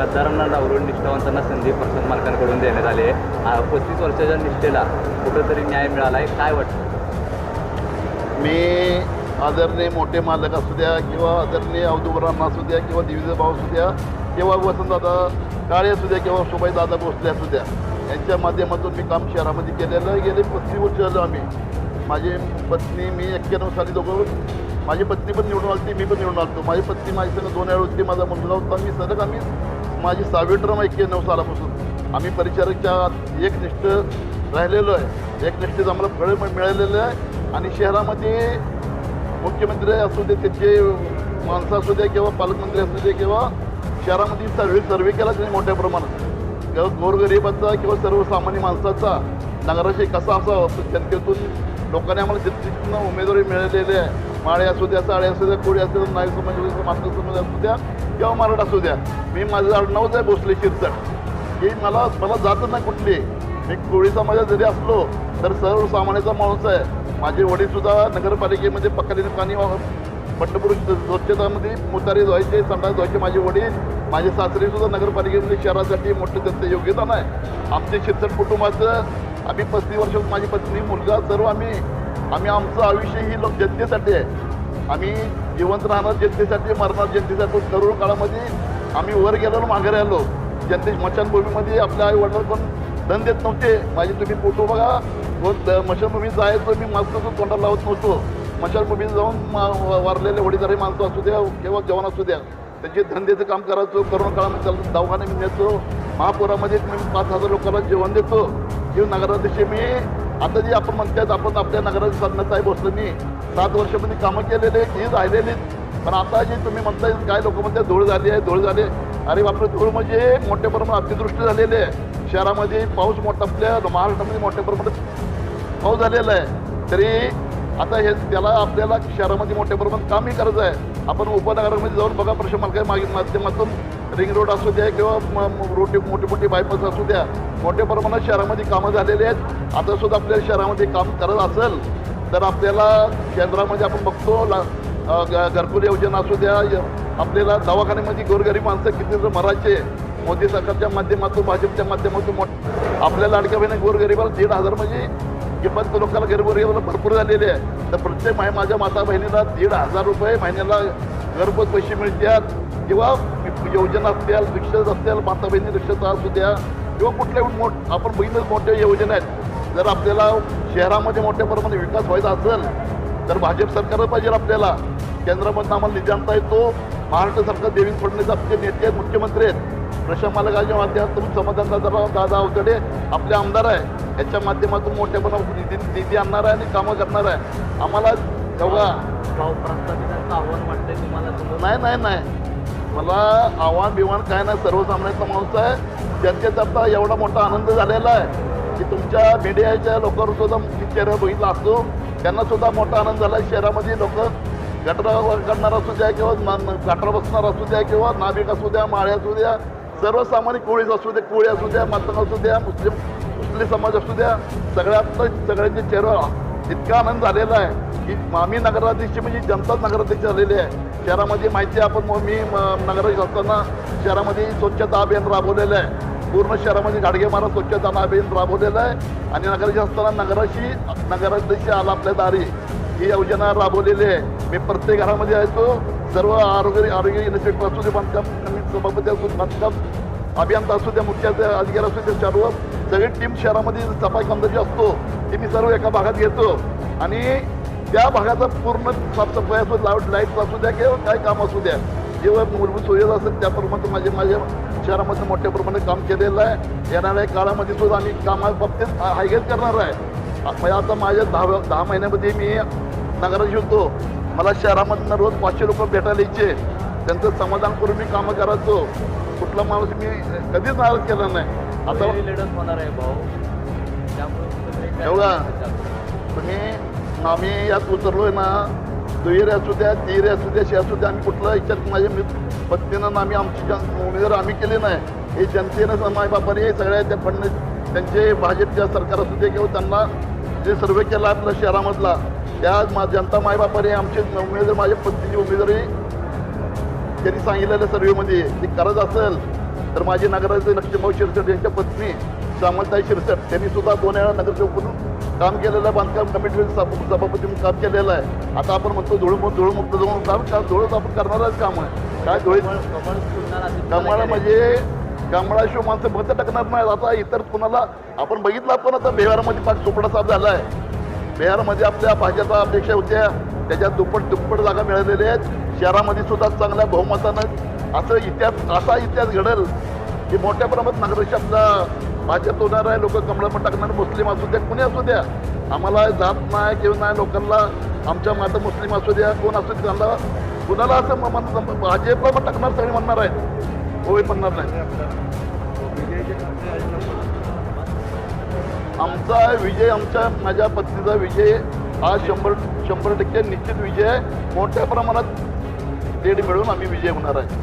गद्दारांना डावरून निष्ठावंतांना संधी प्रसन्न मालकांकडून देण्यात आली आहे. पस्तीस वर्षाच्या निष्ठेला कुठंतरी न्याय मिळाला आहे काय वाटतं? मी आदरणीय मोठे मालक असू द्या किंवा आदरणीय अवधूबरांना असू द्या किंवा दिविज भाऊ असू द्या किंवा वसंतदादा काळे असू द्या किंवा सुभाई दादा भोसले असू द्या यांच्या माध्यमातून मी काम शहरामध्ये केलेलं गेले पस्तीस वर्ष झालं आम्ही. माझी पत्नी मी एक्क्याण्णव साली दोघं माझी पत्नी पण निवडून आली मी पण निवडून आलतो. माझी पत्नी माझी सगळं दोन वेळा होती माझा मुलगा होता मी सलग आम्ही माझी सहावी टर्म नऊ सालापासून. आम्ही परिचारकच्या एकनिष्ठ राहिलेलो आहे. एकनिष्ठेचं आम्हाला फळ मिळालेलं आहे. आणि शहरामध्ये मुख्यमंत्री असू दे त्याचे माणसं असू द्या किंवा पालकमंत्री असू दे किंवा शहरामध्ये सर्वे सर्वे केला त्यांनी मोठ्या प्रमाणात. किंवा गोरगरिबाचा किंवा सर्वसामान्य माणसाचा नगराशी कसा असावा जनतेतून लोकांनी आम्हाला जितकीनं उमेदवारी मिळालेली आहे माळे असू द्या साळे असू द्या कोळी असू द्या नाईक समाज असू समाज असू द्या किंवा मराठा असू द्या. मी माझं आडनावच आहे भोसले शिरसट. की मला मला जात नाही कुठली. मी कोळी समाजात जरी असलो तर सर्वसामान्याचा माणूस आहे. माझे वडीलसुद्धा नगरपालिकेमध्ये पकडीने पाणी पंढरपूर स्वच्छतामध्ये मुतारी धुवायचे संडास धुवायचे माझे वडील. माझे सासरेसुद्धा नगरपालिकेमध्ये शहरासाठी मोठं त्यांचं योगदान आहे. आमचे शिक्षण कुटुंबाचं आम्ही पस्तीस वर्ष माझी पत्नी मुलगा सर्व आम्ही आम्ही आमचं आयुष्य ही लोक जनतेसाठी आहे. आम्ही जिवंत राहणार जनतेसाठी मरणार जनतेसाठी. तरुण काळामध्ये आम्ही वर गेलो माघारी आलो जनते स्मशानभूमीमध्ये आपल्या आई वडिलांना पण धन देत नव्हते. माझे तुम्ही फोटो बघा. व द- स्मशानभूमीत मी माणसाचं तोंडाला लावत नव्हतो. स्मशानभूमीत जाऊन मा- वारलेले वडीलधारी माणसं असू द्या किंवा जवान असू द्या त्यांचे धंद्याचं काम करायचो. करोना काळामध्ये चालतो दवाखाने मी नेतो. महापुरामध्ये मी पाच हजार लोकांना जेवण देतो. किंवा नगराध्यक्ष मी आता जी आपण म्हणतात आपण आपल्या नगरात साधण्यात आहे बसलं मी सात वर्षामध्ये कामं केलेले ही राहिलेली पण आता जी तुम्ही म्हणताय काय लोक म्हणतात धूळ झाली आहे धूळ झाली आहे. अरे बापरे धूळ म्हणजे मोठ्या प्रमाणात अतिदृष्टी झालेली आहे. शहरामध्ये पाऊस मोठा आपल्या महाराष्ट्रामध्ये मोठ्या प्रमाणात पाऊस झालेला आहे. तरी आता हे त्याला आपल्याला शहरामध्ये मोठ्या प्रमाणात कामही करायचं आहे. आपण उपनगरामध्ये जाऊन बघा प्रश्न मार्ग माध्यमातून रिंग रोड असू द्या किंवा रोटी मोठी मोठी बायपास असू द्या मोठ्या प्रमाणात शहरामध्ये कामं झालेली आहेत. आता सुद्धा आपल्या शहरामध्ये काम करत असेल तर आपल्याला केंद्रामध्ये आपण बघतो घरकुल योजना असू द्या य- आपल्याला दवाखान्यामध्ये गोरगरीब माणसं किती जर मरायचे मोदी सरकारच्या माध्यमातून भाजपच्या माध्यमातून मोठ आपल्या लाडक्या बहिणी गोरगरिबाला दीड हजार म्हणजे किंमत लोकांना गरीबगरीबाला भरपूर झालेली आहे. तर प्रत्येक माझ्या माता बहिणीला दीड हजार रुपये महिन्याला घरपोच पैसे मिळतात किंवा योजना असतील रिक्षा असतील माता बहिणी रिक्षाचा असू द्या किंवा कुठल्याही मोठ आपण बघितलं मोठ्या योजना आहेत. जर आपल्याला शहरामध्ये मोठ्या प्रमाणात विकास व्हायचा असेल तर भाजप सरकारच पाहिजे आपल्याला. केंद्रामधून आम्हाला निधी आणता येतो महाराष्ट्र सरकार देवेंद्र फडणवीस आपले नेते आहेत मुख्यमंत्री आहेत. प्रशांत मालकाच्या माध्यमातून समाधान दादा दादा अवतडे आपले आमदार आहे. याच्या माध्यमातून मोठ्या प्रमाणात निधी निधी आणणार आहे आणि कामं करणार आहे. आम्हाला तेव्हा नाही नाही नाही. मला आव्हान बिवान काय नाही सर्वसामान्याचा माणूस आहे. जनतेचा आता एवढा मोठा आनंद झालेला आहे की तुमच्या मीडियाच्या लोकांवर सुद्धा मी चेहरा बघितला असतो. त्यांना सुद्धा मोठा आनंद झाला. शहरामध्ये लोक गटरा करणार असू द्या किंवा गटरा बसणार असू द्या किंवा नाभिक असू द्या माळे असू द्या सर्वसामान्य कोळीच असू द्या कोळी असू द्या मातंग असू द्या मुस्लिम मुस्लिम समाज असू द्या सगळ्यात सगळ्यांचे चेहरा इतका आनंद झालेला आहे की मामी नगराध्यक्ष म्हणजे जनताच नगराध्यक्ष झालेले आहे. शहरामध्ये माहिती आहे आपण मग मी म- असताना शहरामध्ये स्वच्छता अभियान राबवलेलं आहे. पूर्ण शहरामध्ये गाडगे महाराज स्वच्छता अभियान राबवलेलं आहे. आणि नगराध्यक्ष असताना नगराशी नगराध्यक्ष आला आपल्या दारी. ही योजना राबवलेली आहे. मी प्रत्येक घरामध्ये येतो सर्व आरोग्य आरोग्य इन्स्टिट्यूट असू दे बांधकाम कमिटी सभापती असू बांधकाम अभियंता असू द्या मुख्य अधिकारी असू दे सर्व. सगळी टीम शहरामध्ये सफाई कामगारी असतो ती मी सर्व एका भागात घेतो. आणि त्या भागाचा पूर्ण साफसफाई असू लाइट लाइट असू द्या किंवा काय काम असू द्या जेव्हा मूलभूत सुविधा असेल त्याप्रमाणे माझे माझ्या शहरामध्ये मोठ्या प्रमाणात काम केलेलं आहे. येणाऱ्या काळामध्ये सुद्धा आम्ही कामाबाबतीत हायगेट करणार आहे. म्हणजे आता माझ्या दहा दहा महिन्यामध्ये मी नगरात होतो मला शहरामधनं रोज पाचशे लोक भेटायला यायचे. त्यांचं समाधान करून मी कामं करायचो. कुठला माणूस मी कधीच नाराज केला नाही. आता होणार आहे भाऊ. एवढा? तुम्ही आम्ही यात उतरलोय ना दुहेरी असू द्या तिहेरी असू द्या शे असू द्या आम्ही कुठला याच्यात माझ्या मित्र पत्नीनं आम्ही आमची जन उमेदवार आम्ही केले नाही. हे जनतेनं मायबापाने सगळ्या त्या फडणवीस त्यांचे भाजपच्या सरकार असू दे किंवा त्यांना जे सर्वे केला आपल्या शहरामधला त्या मा जनता मायबापाने आमचे उमेदवार माझ्या पत्नीची उमेदवारी त्यांनी सांगितलेल्या सर्वेमध्ये ती करत असेल तर माझे नगराचे लक्ष्मण शिरसट यांच्या पत्नी श्यामलताई शिरसट त्यांनी सुद्धा दोन वेळा नगरसेवक म्हणून काम केलेलं आहे बांधकाम कमिटी सभापती म्हणून काम केलेलं आहे. आता आपण म्हणतो धुळमुक्त धुळमुक्त जाऊन काम काम धुळच आपण करणारच काम आहे. काय धुळे? कमळ म्हणजे कमळाशिव माणसं मत टाकणार नाही. आता इतर कुणाला आपण बघितलं पण आता बिहारमध्ये पाक चोपडा साफ झाला आहे बिहारमध्ये आपल्या भाजपा अपेक्षा होत्या. त्याच्यात दुप्पट दुप्पट जागा मिळालेल्या आहेत. शहरामध्ये सुद्धा चांगल्या बहुमतानं असं इतिहास असा इतिहास घडल की मोठ्या प्रमाणात नगरेश आपला भाजप होणार आहे लोक पण टाकणार मुस्लिम असू द्या कुणी असू द्या. आम्हाला जात नाही किंवा नाही लोकांना आमच्या माता मुस्लिम असू द्या कोण असू द्या त्यांना कुणाला असं म- म- भाजपला पण टाकणार सगळे म्हणणार आहेत होय म्हणणार नाही. आमचा विजय आमच्या माझ्या पत्नीचा विजय हा शंभर शंभर टक्के निश्चित विजय आहे. मोठ्या प्रमाणात लीड मिळून आम्ही विजय होणार आहे.